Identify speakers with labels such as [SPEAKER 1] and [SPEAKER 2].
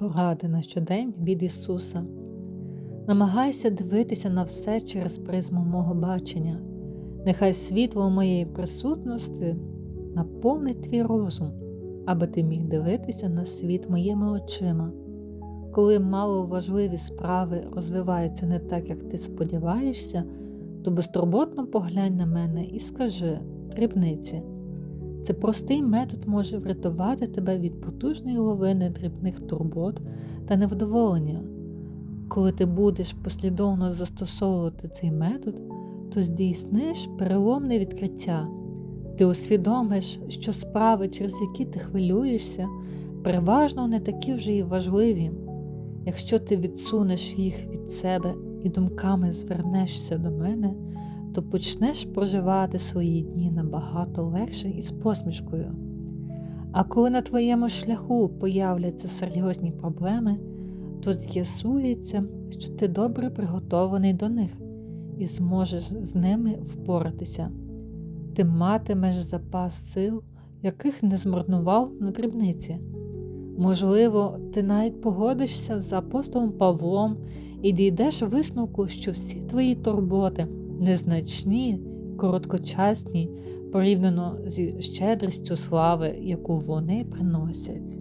[SPEAKER 1] Поради на щодень від Ісуса. Намагайся дивитися на все через призму мого бачення. Нехай світло моєї присутності наповнить твій розум, аби ти міг дивитися на світ моїми очима. Коли маловажливі справи розвиваються не так, як ти сподіваєшся, то безтурботно поглянь на мене і скажи дрібниці. Це простий метод може врятувати тебе від потужної ловини дрібних турбот та невдоволення. Коли ти будеш послідовно застосовувати цей метод, то здійсниш переломне відкриття. Ти усвідомиш, що справи, через які ти хвилюєшся, переважно не такі вже й важливі. Якщо ти відсунеш їх від себе і думками звернешся до мене, то почнеш проживати свої дні набагато легше і з посмішкою. А коли на твоєму шляху появляться серйозні проблеми, то з'ясується, що ти добре приготований до них і зможеш з ними впоратися. Ти матимеш запас сил, яких не змарнував на дрібниці. Можливо, ти навіть погодишся з апостолом Павлом і дійдеш висновку, що всі твої турботи незначні, короткочасні порівняно зі щедрістю слави, яку вони приносять.